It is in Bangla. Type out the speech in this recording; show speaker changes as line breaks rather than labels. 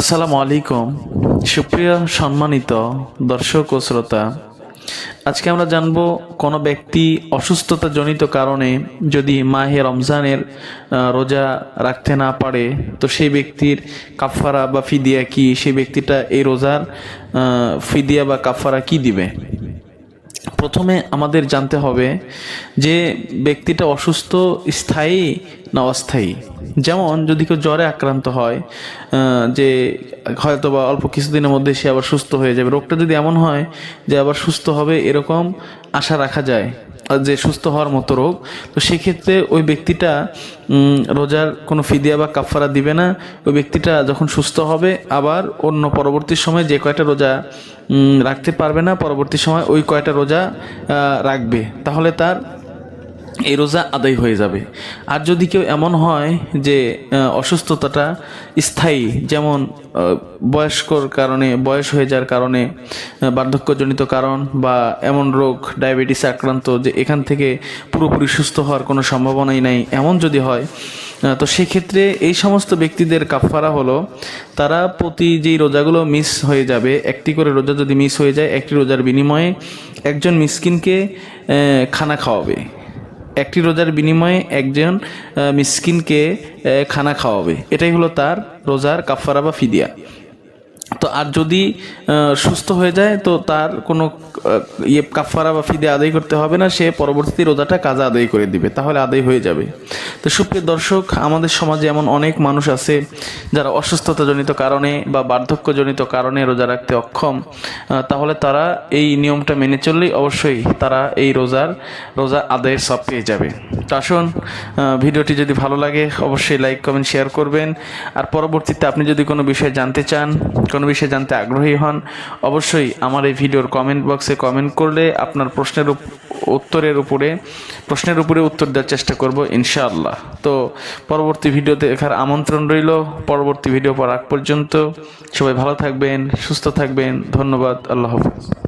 আসসালামু আলাইকুম। সুপ্রিয় সম্মানিত দর্শক ও শ্রোতা, আজকে আমরা জানব কোনো ব্যক্তি অসুস্থতা জনিত কারণে যদি মাহে রমজানের রোজা রাখতে না পারে, তো সেই ব্যক্তির কাফারা বা ফিদিয়া কি? সেই ব্যক্তিটা এই রোজার ফিদিয়া বা কাফারা কি দিবে? প্রথমে আমাদের জানতে হবে যে ব্যক্তিটা অসুস্থ, স্থায়ী না অস্থায়ী। যেমন যদি কেউ জ্বরে আক্রান্ত হয় যে হয়তো বা অল্প কিছুদিনের মধ্যে সে আবার সুস্থ হয়ে যাবে। রোগটা যদি এমন হয় যে আবার সুস্থ হবে, এরকম আশা রাখা যায়। যে সুস্থ হওয়ার মতো রোগ, তো সেক্ষেত্রে ওই ব্যক্তিটা রোজার কোনো ফিদিয়া বা কাফারা দিবে না। ওই ব্যক্তিটা যখন সুস্থ হবে, আবার অন্য পরবর্তী সময় যে কয়টা রোজা রাখতে পারবে না, পরবর্তী সময় ওই কয়টা রোজা রাখবে। তাহলে তার এই রোজা আদায় হয়ে যাবে। আর যদি কেউ এমন হয় যে অসুস্থতাটা স্থায়ী, যেমন বয়স্কর কারণে, বয়স হয়ে যাওয়ার কারণে বার্ধক্যজনিত কারণ বা এমন রোগ, ডায়াবেটিস আক্রান্ত যে এখান থেকে পুরোপুরি সুস্থ হওয়ার কোনো সম্ভাবনাই নাই, এমন যদি হয় তো সেক্ষেত্রে এই সমস্ত ব্যক্তিদের কাফারা হলো, তারা প্রতি যেই রোজাগুলো মিস হয়ে যাবে, একটি করে রোজা যদি মিস হয়ে যায়, একটি রোজার বিনিময়ে একজন মিসকিনকে খানা খাওয়াবে। একটি রোজার বিনিময়ে একজন মিসকিনকে খানা খাওয়াবে। এটাই হলো তার রোজার কাফারা বা ফিদিয়া। তো আর যদি সুস্থ হয়ে যায়, তো তার কোনো ইয়ে কাফারা বা ফিদে আদায় করতে হবে না, সে পরবর্তী রোজাটা কাজা আদায় করে দিবে, তাহলে আদায় হয়ে যাবে। তো সুপ্রিয় দর্শক, আমাদের সমাজে এমন অনেক মানুষ আছে যারা অসুস্থতাজনিত কারণে বা বার্ধক্যজনিত কারণে রোজা রাখতে অক্ষম। তাহলে তারা এই নিয়মটা মেনে চললেই অবশ্যই তারা এই রোজার, রোজা আদায়ের সব পেয়ে যাবে। তো আসুন ভিডিওটি যদি ভালো লাগে, অবশ্যই লাইক, কমেন্ট, শেয়ার করবেন। আর পরবর্তীতে আপনি যদি কোনো বিষয়ে জানতে চান কোনো বিষয়ে জানতে আগ্রহী হন, অবশ্যই আমার এই ভিডিওর কমেন্ট বক্সে কমেন্ট করলে আপনার প্রশ্নের উত্তরের উপরে, প্রশ্নের উপরে উত্তর দেওয়ার চেষ্টা করব ইনশাআল্লাহ। তো পরবর্তী ভিডিও দেখার আমন্ত্রণ রইল। পরবর্তী ভিডিও পর আগ পর্যন্ত সবাই ভালো থাকবেন, সুস্থ থাকবেন। ধন্যবাদ, আল্লাহ হাফিজ।